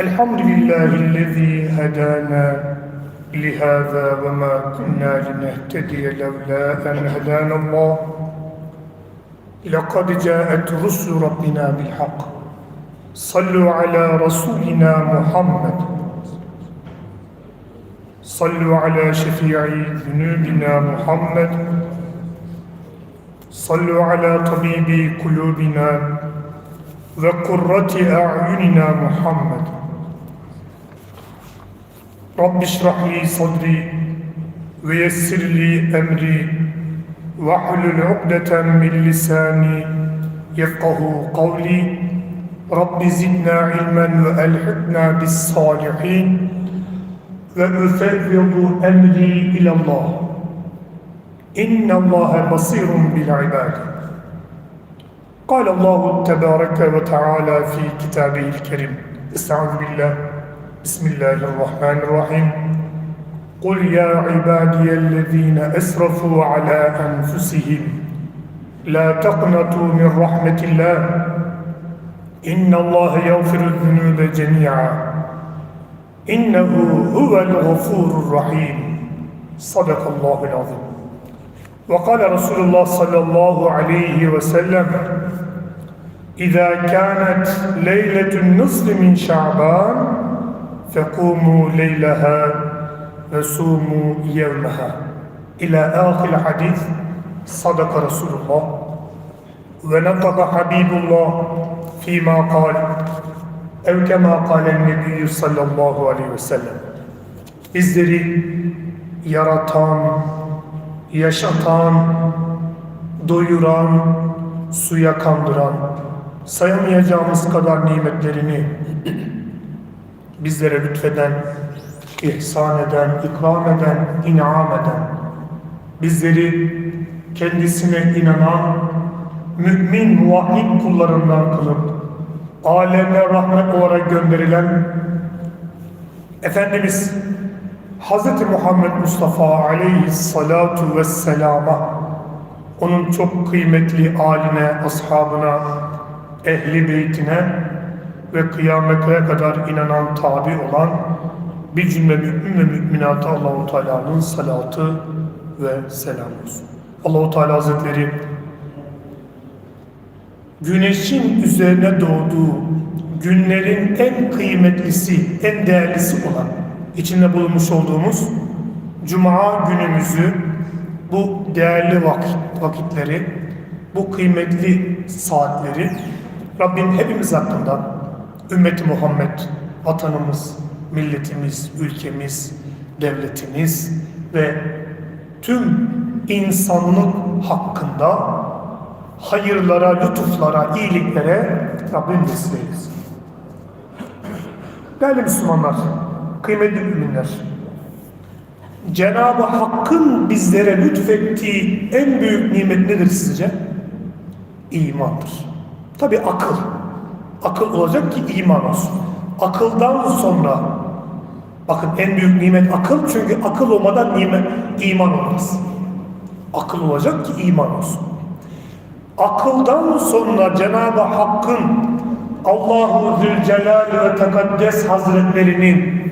الحمد لله الذي هدانا لهذا وما كنا لنهتدي لولا أن هدانا الله. لقد جاءت رسل ربنا بالحق. صلوا على رسولنا محمد. صلوا على شفيع ذنوبنا محمد. صلوا على طبيب قلوبنا وقرة أعيننا محمد. رب اشرح لي صدري ويسر لي أمري واحلل عقدة من لساني يفقه قولي. رب زدنا علما وألحقنا بالصالحين وأفوض أمري إلى الله. إن الله بصير بالعباد. قال الله تبارك وتعالى في كتابه الكريم. استعوذ بالله. بسم الله الرحمن الرحيم. قل يا عبادي الذين أسرفوا على أنفسهم لا تقنطوا من رحمة الله. إن الله يغفر الذنوب جميعا. إنه هو الغفور الرحيم. صدق الله العظيم. وقال رسول الله صلى الله عليه وسلم إذا كانت ليلة النصف من شعبان فقوموا ليلها وصوموا يومها إلى آخر الحديث صدق رسول الله ونطق حبيب الله فيما قال أو كما قال النبي صلى الله عليه وسلم bizleri yaratan, yaşatan, doyuran, suya kandıran, sayamayacağımız kadar nimetlerini bizlere lütfeden, ihsan eden, ikram eden, inam eden, bizleri kendisine inanan, mümin, muvahhid kullarından kılıp, alemle rahmet olarak gönderilen Efendimiz Hz. Muhammed Mustafa aleyhissalatu vesselama onun çok kıymetli aline, ashabına, ehli beytine ve kıyamete kadar inanan tabi olan bir cümle mümin ve müminata Allahu Teala'nın salatı ve selam olsun. Allahu Teala Hazretleri güneşin üzerine doğduğu günlerin en kıymetlisi, en değerlisi olan içinde bulunmuş olduğumuz Cuma günümüzü bu değerli vakit, vakitleri, bu kıymetli saatleri Rabbim hepimiz hakkında ümmeti Muhammed, vatanımız, milletimiz, ülkemiz, devletimiz ve tüm insanlık hakkında hayırlara, lütuflara, iyiliklere Rabbim vesile eylesin. Değerli Müslümanlar, kıymetli müminler, Cenab-ı Hakk'ın bizlere lütfettiği en büyük nimet nedir sizce? İmandır. Tabi akıl. Akıl olacak ki iman olsun. Akıldan sonra bakın en büyük nimet akıl çünkü akıl olmadan nimet, iman olmaz. Akıl olacak ki iman olsun. Akıldan sonra Cenab-ı Hakk'ın Allahu Zülcelal ve Tekaddes Hazretlerinin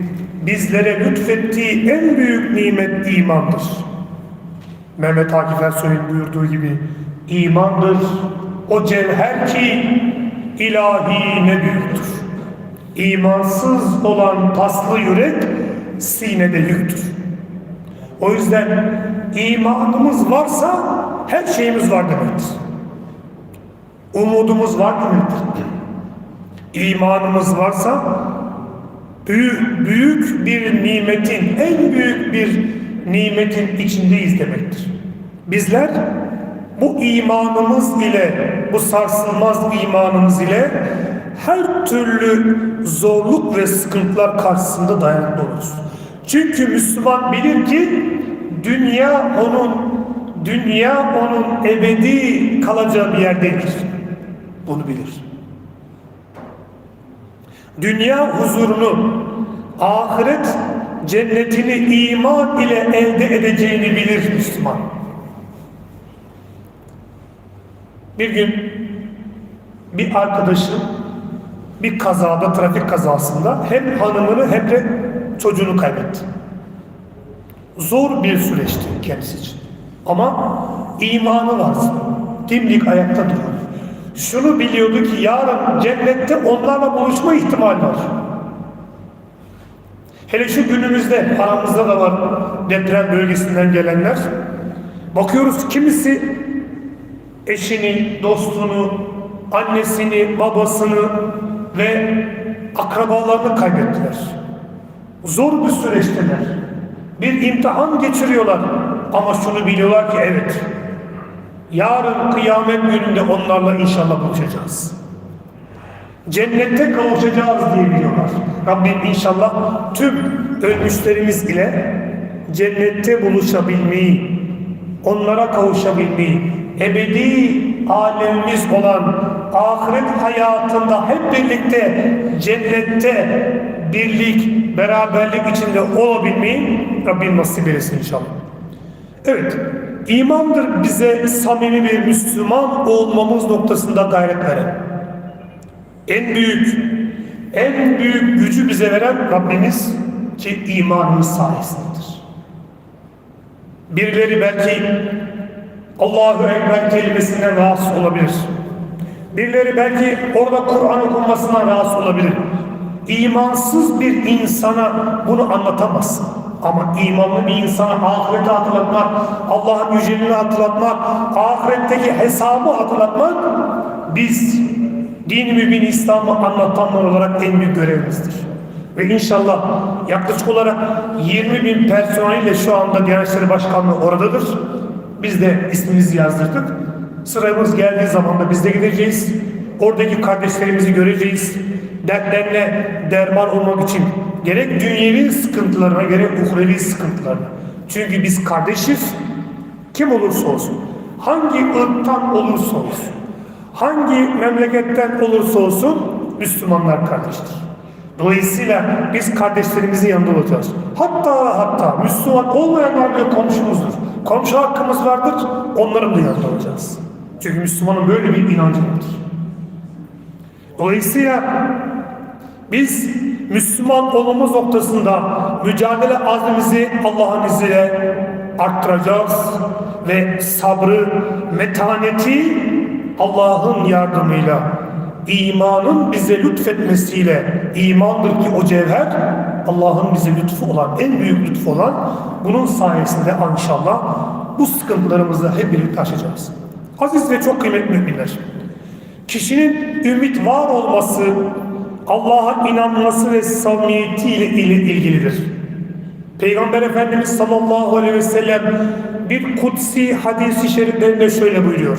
bizlere lütfettiği en büyük nimet imandır. Mehmet Akif Ersoy'un buyurduğu gibi imandır o cevher ki ilahi ne büyüktür. İmansız olan paslı yürek sinede yüktür. O yüzden imanımız varsa her şeyimiz var demektir. Umudumuz var demektir. İmanımız varsa büyük, büyük bir nimetin, en büyük bir nimetin içindeyiz demektir. Bizler bu imanımız ile, bu sarsılmaz imanımız ile her türlü zorluk ve sıkıntılar karşısında dayanıklı oluruz. Çünkü Müslüman bilir ki dünya onun dünya onun ebedi kalacağı bir yer değildir. Bunu bilir. Dünya huzurunu, ahiret cennetini iman ile elde edeceğini bilir Müslüman. Bir gün bir arkadaşım bir kazada, trafik kazasında hem hanımını hem de çocuğunu kaybetti. Zor bir süreçti kendisi için. Ama imanı var. Dimdik ayakta duruyor. Şunu biliyordu ki yarın cennette onlarla buluşma ihtimali var. Hele şu günümüzde aramızda da var deprem bölgesinden gelenler. Bakıyoruz kimisi eşini, dostunu, annesini, babasını ve akrabalarını kaybettiler. Zor bir süreçteler. Bir imtihan geçiriyorlar. Ama şunu biliyorlar ki evet, yarın kıyamet gününde onlarla inşallah buluşacağız. Cennette kavuşacağız diye biliyorlar. Rabbim inşallah tüm ölmüşlerimiz ile cennette buluşabilmeyi, onlara kavuşabilmeyi, ebedi alemimiz olan ahiret hayatında hep birlikte cennette birlik, beraberlik içinde olabilmeyi Rabbim nasip eylesin inşallah. Evet, imandır bize samimi bir Müslüman olmamız noktasında gayret veren. En büyük, en büyük gücü bize veren Rabbimiz ki imanımız sayesindedir. Birileri belki Allahu Ekber kelimesinden rahatsız olabilir. Birileri belki orada Kur'an okunmasına rahatsız olabilir. İmansız bir insana bunu anlatamazsın. Ama imanlı bir insana ahireti hatırlatmak, Allah'ın yüceliğini hatırlatmak, ahiretteki hesabı hatırlatmak biz din mübin İslam'ı anlatanlar olarak en büyük görevimizdir. Ve inşallah yaklaşık olarak 20 bin personeliyle şu anda Diyanet İşleri Başkanlığı oradadır. Biz de ismimizi yazdırdık. Sıramız geldiği zaman da biz de gideceğiz. Oradaki kardeşlerimizi göreceğiz. Dertlerine derman olmak için gerek dünyevi sıkıntılarına gerek uhrevi sıkıntılarına. Çünkü biz kardeşiz. Kim olursa olsun, hangi ırktan olursa olsun, hangi memleketten olursa olsun Müslümanlar kardeştir. Dolayısıyla biz kardeşlerimizin yanında olacağız. Hatta hatta Müslüman olmayanlar bile. Komşu hakkımız vardır, onların da yanında olacağız. Çünkü Müslümanın böyle bir inancı vardır. Dolayısıyla biz Müslüman olmamız noktasında mücadele azmimizi Allah'ın izniyle arttıracağız ve sabrı, metaneti Allah'ın yardımıyla imanın bize lütfetmesiyle imandır ki o cevher Allah'ın bize lütfu olan en büyük lütfu olan bunun sayesinde inşallah bu sıkıntılarımızı hep birlikte aşacağız. Aziz ve çok kıymetli müminler. Kişinin ümit var olması Allah'a inanması ve samimiyetiyle ile ilgilidir. Peygamber Efendimiz sallallahu aleyhi ve sellem bir kutsi hadisi şeriflerinde şöyle buyuruyor.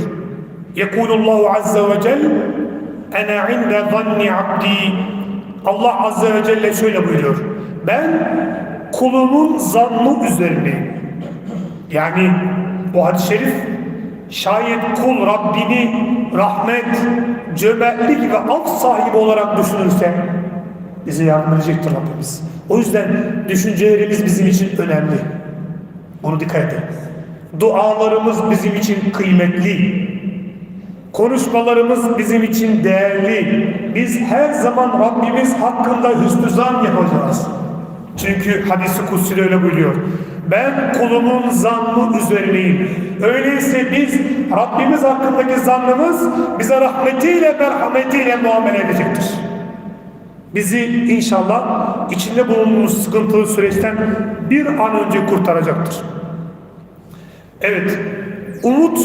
Yekulullahu azze ve cel Ene inde zanni abdi Allah azze ve celle şöyle buyuruyor. Ben kulumun zannı üzerindeyim. Yani bu hadis-i şerif şayet kul Rabbini rahmet, cömertlik ve af sahibi olarak düşünürse bize yardım edecektir Rabbimiz. O yüzden düşüncelerimiz bizim için önemli. Bunu dikkat edin. Dualarımız bizim için kıymetli. Konuşmalarımız bizim için değerli. Biz her zaman Rabbimiz hakkında hüsnü zan yapacağız. Çünkü hadisi kutsili öyle buyuruyor. Ben kulumun zannı üzerineyim. Öyleyse biz Rabbimiz hakkındaki zannımız bize rahmetiyle merhametiyle muamele edecektir. Bizi inşallah içinde bulunduğumuz sıkıntılı süreçten bir an önce kurtaracaktır. Evet, umut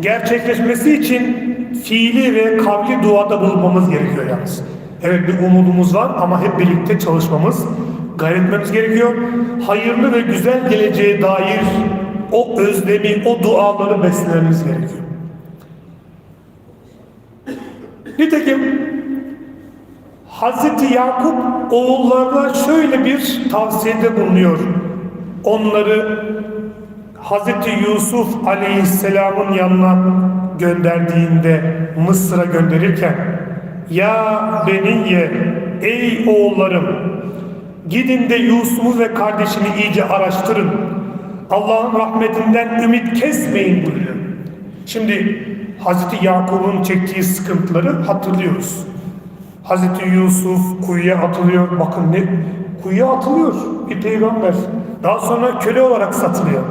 gerçekleşmesi için fiili ve kavli duada bulunmamız gerekiyor yalnız. Evet bir umudumuz var ama hep birlikte çalışmamız, gayret etmemiz gerekiyor. Hayırlı ve güzel geleceğe dair o özlemi, o duaları beslememiz gerekiyor. Nitekim Hazreti Yakup oğullarına şöyle bir tavsiyede bulunuyor. Onları Hazreti Yusuf Aleyhisselam'ın yanına gönderdiğinde Mısır'a gönderirken ya beniye ey oğullarım gidin de Yusuf'u ve kardeşini iyice araştırın. Allah'ın rahmetinden ümit kesmeyin buyuruyor. Şimdi Hazreti Yakup'un çektiği sıkıntıları hatırlıyoruz. Hazreti Yusuf kuyuya atılıyor. Bakın ne? Kuyuya atılıyor bir peygamber. Daha sonra köle olarak satılıyor.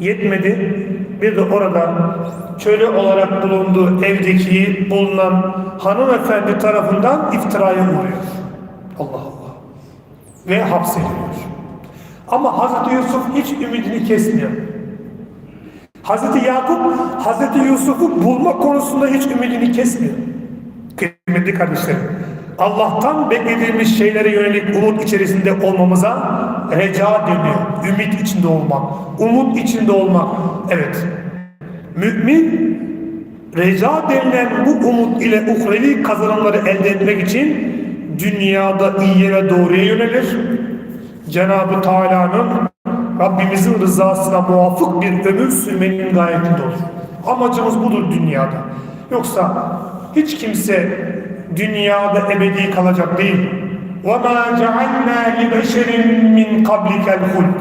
Yetmedi. Bir de orada köle olarak bulunduğu evdeki bulunan hanımefendi tarafından iftiraya uğruyor. Allah. Ve hapsediliyor. Ama Hazreti Yusuf hiç ümidini kesmiyor. Hazreti Yakup, Hazreti Yusuf'u bulma konusunda hiç ümidini kesmiyor. Kıymetli kardeşlerim, Allah'tan beklediğimiz şeylere yönelik umut içerisinde olmamıza reca deniyor. Ümit içinde olmak, umut içinde olmak. Evet, mümin reca denilen bu umut ile uhrevi kazanımları elde etmek için dünyada iyiye ve doğruya yönelir. Cenab-ı Teala'nın Rabbimizin rızasına muvafık bir ömür sürmenin gayetinde olur. Amacımız budur dünyada. Yoksa hiç kimse dünyada ebedi kalacak değil. وَمَا جَعَلْنَا لِبَشَرٍ مِّنْ قَبْلِكَ الْخُلْدِ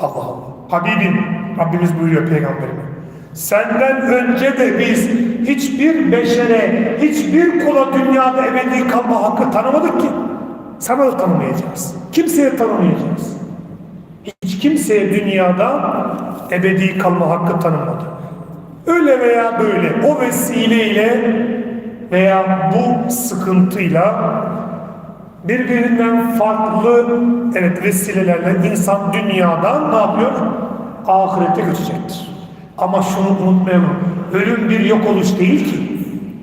Allah Allah. Habibim, Rabbimiz buyuruyor peygamberime. Senden önce de biz hiçbir beşere, hiçbir kula dünyada ebedi kalma hakkı tanımadık ki. Sana da tanımayacağız. Kimseye tanımayacağız. Hiç kimseye dünyada ebedi kalma hakkı tanınmadı. Öyle veya böyle o vesileyle veya bu sıkıntıyla birbirinden farklı evet vesilelerle insan dünyadan ne yapıyor? Ahirete göçecektir. Ama şunu unutmayalım. Ölüm bir yok oluş değil ki.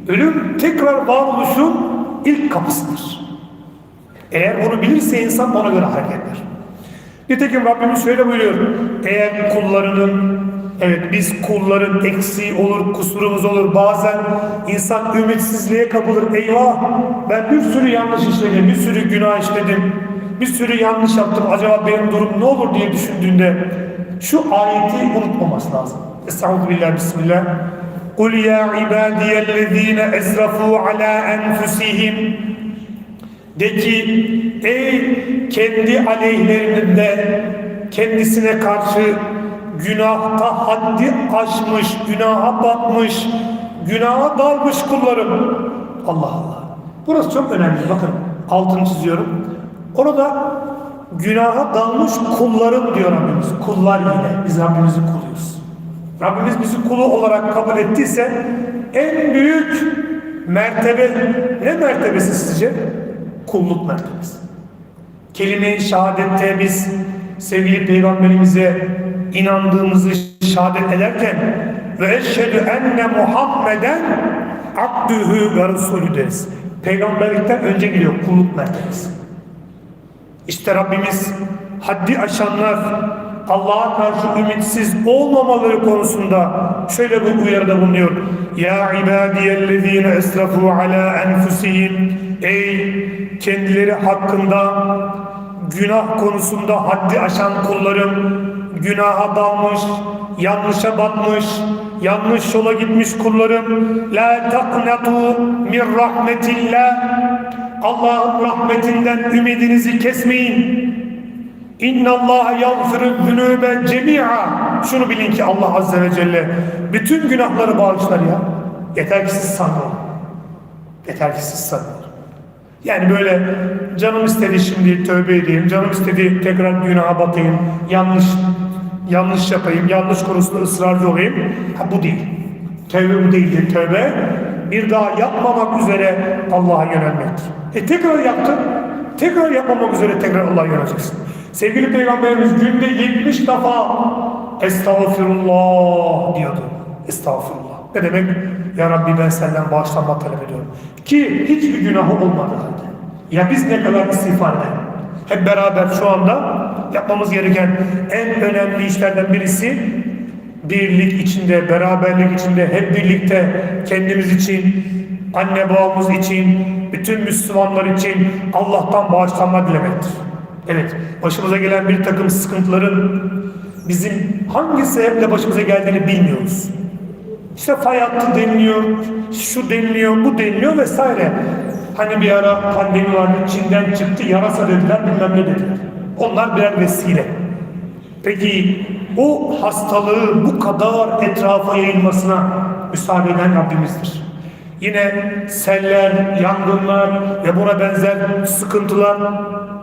Ölüm tekrar varoluşun ilk kapısıdır. Eğer bunu bilirse insan ona göre hareket eder. Nitekim Rabbimiz şöyle buyuruyor. Eğer kullarının Evet biz kulların eksiği olur, kusurumuz olur. Bazen insan ümitsizliğe kapılır. Eyvah ben bir sürü yanlış işledim, bir sürü günah işledim. Bir sürü yanlış yaptım. Acaba benim durum ne olur diye düşündüğünde şu ayeti unutmaması lazım. Estağfirullah, Bismillah. قُلْ يَا عِبَادِيَ الَّذ۪ينَ اَزْرَفُوا عَلَى أَنْفُسِهِمْ De ki ey kendi aleyhlerinde kendisine karşı günahta haddi aşmış, günaha batmış, günaha dalmış kullarım. Allah Allah. Burası çok önemli. Bakın altını çiziyorum. Orada günaha dalmış kullarım diyor Rabbimiz. Kullar yine. Biz Rabbimizin kuluyuz. Rabbimiz bizi kulu olarak kabul ettiyse en büyük mertebe ne mertebesi sizce? Kulluk mertebesi. Kelime-i şehadette biz sevgili peygamberimize inandığımızı şehadet ederken ve eşhedü enne Muhammeden abdühü ve resulü deriz. Peygamberlikten önce geliyor kulluk mertebesi. İşte Rabbimiz haddi aşanlar Allah'a karşı ümitsiz olmamaları konusunda şöyle bir uyarıda bulunuyor. Ya ibadiyellezine esrafu ala enfusihim Ey kendileri hakkında günah konusunda haddi aşan kullarım günaha dalmış, yanlışa batmış, yanlış yola gitmiş kullarım. La taknatu min rahmetillah. Allah'ın rahmetinden ümidinizi kesmeyin. İnna Allah yağfiru zunube cemi'a. Şunu bilin ki Allah azze ve celle bütün günahları bağışlar ya. Yeter ki siz sanmayın. Yeter ki siz sanmayın. Yani böyle canım istedi şimdi tövbe edeyim, canım istedi tekrar günaha batayım, yanlış yanlış yapayım, yanlış konusunda ısrarcı olayım. Ha, bu değil. Tövbe bu değildir. Tövbe bir daha yapmamak üzere Allah'a yönelmektir. E tekrar yaptın. Tekrar yapmamak üzere tekrar Allah'a yöneleceksin. Sevgili Peygamberimiz günde 70 defa Estağfirullah diyordu. Estağfirullah. Ne demek? Ya Rabbi ben senden bağışlanma talep ediyorum. Ki hiçbir günahı olmadı halde. Ya biz ne kadar istiğfar edelim? Hep beraber şu anda yapmamız gereken en önemli işlerden birisi birlik içinde, beraberlik içinde hep birlikte kendimiz için, anne babamız için, bütün Müslümanlar için Allah'tan bağışlanma dilemektir. Evet, başımıza gelen bir takım sıkıntıların bizim hangi sebeple başımıza geldiğini bilmiyoruz. İşte fay hattı deniliyor, şu deniliyor, bu deniliyor vesaire. Hani bir ara pandemi vardı, Çin'den çıktı, yarasa dediler, bilmem ne dediler. Onlar birer vesile. Peki o hastalığı bu kadar etrafa yayılmasına müsaade eden Rabbimizdir. Yine seller, yangınlar ve buna benzer sıkıntılar.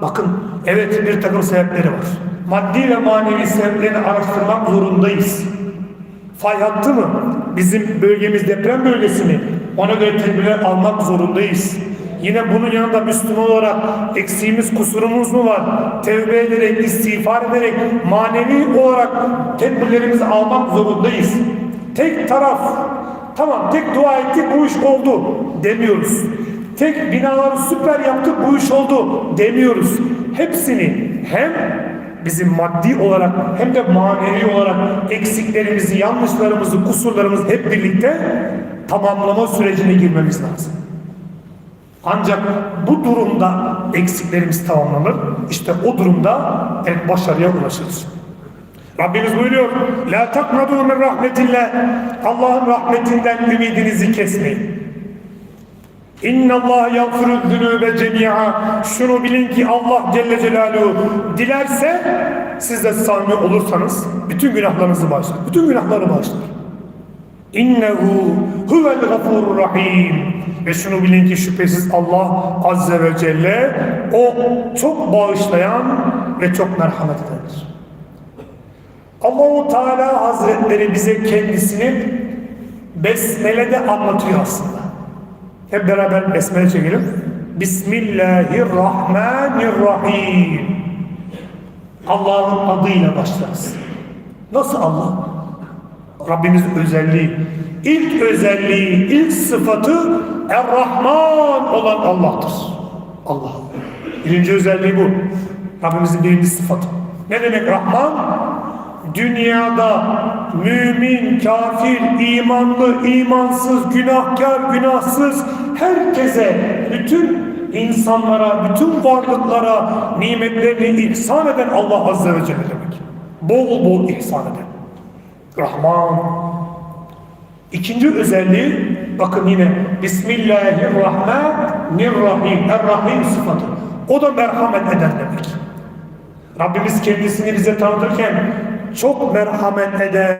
Bakın evet bir takım sebepleri var. Maddi ve manevi sebeplerini araştırmak zorundayız. Fay hattı mı? Bizim bölgemiz deprem bölgesi mi? Ona göre tedbirler almak zorundayız. Yine bunun yanında Müslüman olarak eksiğimiz, kusurumuz mu var? Tevbe ederek, istiğfar ederek, manevi olarak tedbirlerimizi almak zorundayız. Tek taraf, tamam tek dua ettik bu iş oldu demiyoruz. Tek binaları süper yaptık bu iş oldu demiyoruz. Hepsini hem bizim maddi olarak hem de manevi olarak eksiklerimizi, yanlışlarımızı, kusurlarımızı hep birlikte tamamlama sürecine girmemiz lazım. Ancak bu durumda eksiklerimiz tamamlanır. İşte o durumda evet başarıya ulaşırız. Rabbimiz buyuruyor. La taknadu min rahmetillah. Allah'ın rahmetinden ümidinizi kesmeyin. İnna Allah yağfiru zunube cemi'a. Şunu bilin ki Allah Celle Celaluhu dilerse siz de samimi olursanız bütün günahlarınızı bağışlar. Bütün günahları bağışlar. İnnehu huvel gafurur rahim. Ve şunu bilin ki şüphesiz Allah Azze ve Celle o çok bağışlayan ve çok merhamet edendir. Allahu Teala Hazretleri bize kendisini Besmele'de anlatıyor aslında. Hep beraber besmele çekelim. Bismillahirrahmanirrahim. Allah'ın adıyla başlarız. Nasıl Allah? Rabbimizin özelliği. İlk özelliği, ilk sıfatı Er-Rahman olan Allah'tır. Allah. Birinci özelliği bu. Rabbimizin birinci sıfatı. Ne demek Rahman? Dünyada mümin, kafir, imanlı, imansız, günahkar, günahsız herkese, bütün insanlara, bütün varlıklara nimetlerini ihsan eden Allah Azze ve Celle demek. Bol bol ihsan eden. Rahman. İkinci özelliği bakın yine Bismillahirrahmanirrahim. Er-Rahim sıfatı. O da merhamet eden demek. Rabbimiz kendisini bize tanıtırken çok merhamet eden,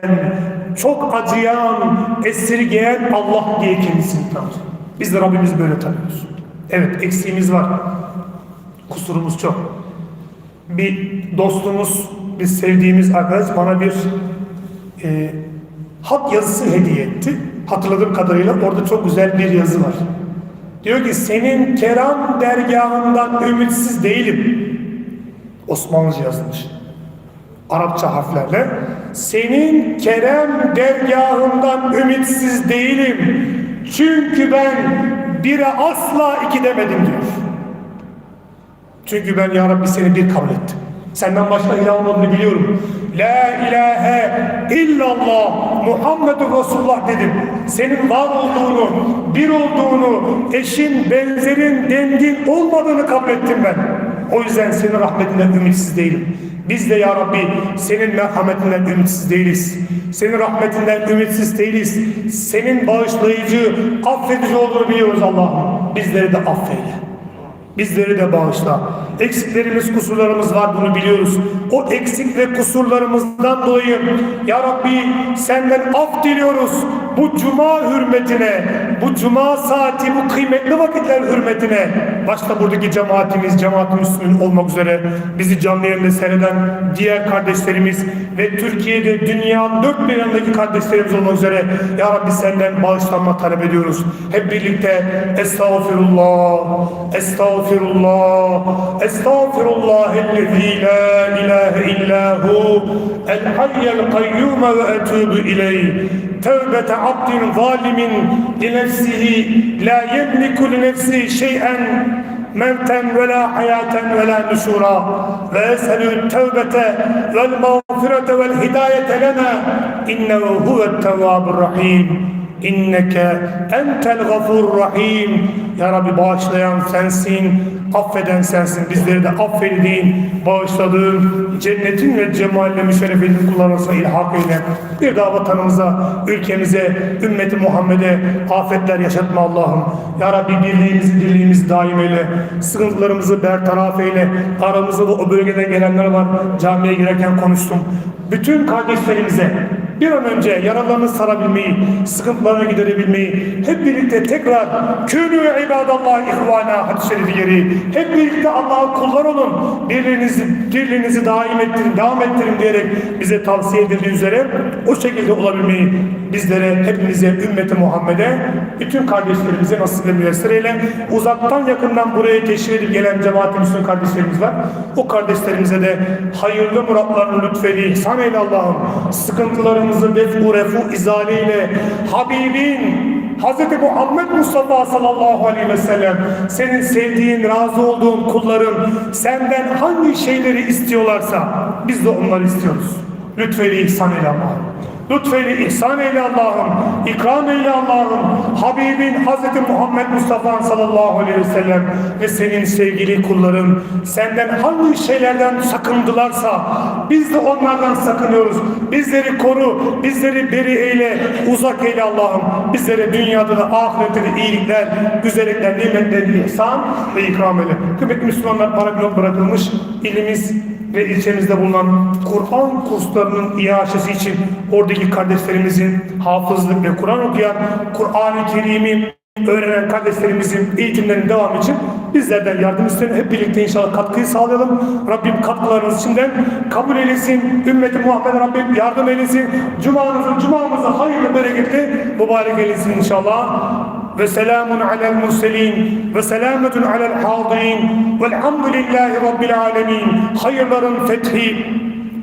çok acıyan, esirgeyen Allah diye kendisini tanıtır. Biz de Rabbimizi böyle tanıyoruz. Evet eksiğimiz var. Kusurumuz çok. Bir dostumuz, bir sevdiğimiz arkadaş bana bir e, hat yazısı hediye etti. Hatırladığım kadarıyla orada çok güzel bir yazı var. Diyor ki senin keram dergahından ümitsiz değilim. Osmanlıca yazılmış. Arapça harflerle. Senin kerem dergahından ümitsiz değilim. Çünkü ben bire asla iki demedim diyor. Çünkü ben ya Rabbi seni bir kabul ettim. Senden başka ilah olmadığını biliyorum. La ilahe illallah Muhammedur Resulullah dedim. Senin var olduğunu, bir olduğunu, eşin, benzerin, dengin olmadığını kabul ettim ben. O yüzden senin rahmetinden ümitsiz değilim. Biz de ya Rabbi senin merhametinden ümitsiz değiliz. Senin rahmetinden ümitsiz değiliz. Senin bağışlayıcı, affedici olduğunu biliyoruz Allah'ım. Bizleri de affeyle. Bizleri de bağışla. Eksiklerimiz, kusurlarımız var bunu biliyoruz. O eksik ve kusurlarımızdan dolayı Ya Rabbi senden af diliyoruz. Bu cuma hürmetine, bu cuma saati, bu kıymetli vakitler hürmetine başta buradaki cemaatimiz, cemaat Müslümin olmak üzere bizi canlı yayında seyreden diğer kardeşlerimiz ve Türkiye'de dünyanın dört bir yanındaki kardeşlerimiz olmak üzere Ya Rabbi senden bağışlanma talep ediyoruz. Hep birlikte Estağfirullah, Estağfirullah, Estağfirullah ellezî la ilahe illahu el hayyel kayyume ve etûbü ileyh. توبة عبد ظالم لنفسه لا يملك لنفسه شيئا موتا ولا حياة ولا نشورا. ويسأل التوبة والمغفرة والهداية لنا إنه هو التواب الرحيم. İnneke entel gafur rahim. Ya Rabbi bağışlayan sensin, affeden sensin. Bizleri de affettiğin, bağışladığın, cennetin ve cemaline müşerref edin kullarınıza ilhak eyle. Bir daha vatanımıza, ülkemize, ümmeti Muhammed'e afetler yaşatma Allah'ım. Ya Rabbi birliğimizi, dirliğimizi daim eyle. Sıkıntılarımızı bertaraf eyle. Aramızda da o bölgeden gelenler var. Camiye girerken konuştum. Bütün kardeşlerimize, bir an önce yaralarını sarabilmeyi, sıkıntılarını giderebilmeyi, hep birlikte tekrar künü ibadallah ihvana hadis-i şerifi gereği, hep birlikte Allah'a kullar olun, birliğinizi, birliğinizi daim ettirin, devam ettirin diyerek bize tavsiye edildiği üzere o şekilde olabilmeyi bizlere, hepimize, ümmeti Muhammed'e, bütün kardeşlerimize nasip ve. Uzaktan yakından buraya teşrif edip gelen cemaat-i Müslüman kardeşlerimiz var. O kardeşlerimize de hayırlı muratlarını lütfedi, ihsan eyle Allah'ım. Sıkıntılarımızı defu refu izaleyle Habibin Hz. Muhammed Mustafa sallallahu aleyhi ve sellem senin sevdiğin, razı olduğun kulların senden hangi şeyleri istiyorlarsa biz de onları istiyoruz. Lütfeyle ihsan eyle Allah'ım. Lütfeyle ihsan eyle Allah'ım. ikram eyle Allah'ım. Habibin Hz. Muhammed Mustafa sallallahu aleyhi ve sellem ve senin sevgili kulların senden hangi şeylerden sakındılarsa biz de onlardan sakınıyoruz. Bizleri koru, bizleri beri eyle, uzak eyle Allah'ım. Bizlere dünyada da ahirette de iyilikler, güzellikler, nimetler, ihsan ve ikram eyle. Kıymetli Müslümanlar para blok bırakılmış ilimiz ve ilçemizde bulunan Kur'an kurslarının iaşesi için oradaki kardeşlerimizin hafızlık ve Kur'an okuyan, Kur'an-ı Kerim'i öğrenen kardeşlerimizin eğitimlerinin devamı için bizlerden yardım isteyin. Hep birlikte inşallah katkıyı sağlayalım. Rabbim katkılarınız içinden kabul eylesin. Ümmeti Muhammed Rabbim yardım eylesin. Cumanızı, cumamızı hayırlı bereketli mübarek eylesin inşallah. Ve selamun alel murselin ve selametun alel hadirin velhamdülillahi rabbil alemin. Hayırların fethi,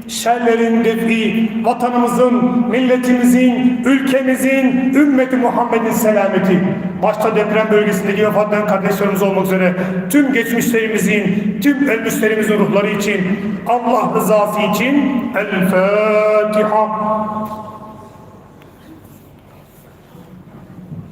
şerlerin defi, vatanımızın, milletimizin, ülkemizin, ümmeti Muhammed'in selameti, başta deprem bölgesindeki vefat eden kardeşlerimiz olmak üzere tüm geçmişlerimizin, tüm ölmüşlerimizin ruhları için, Allah rızası için El Fatiha.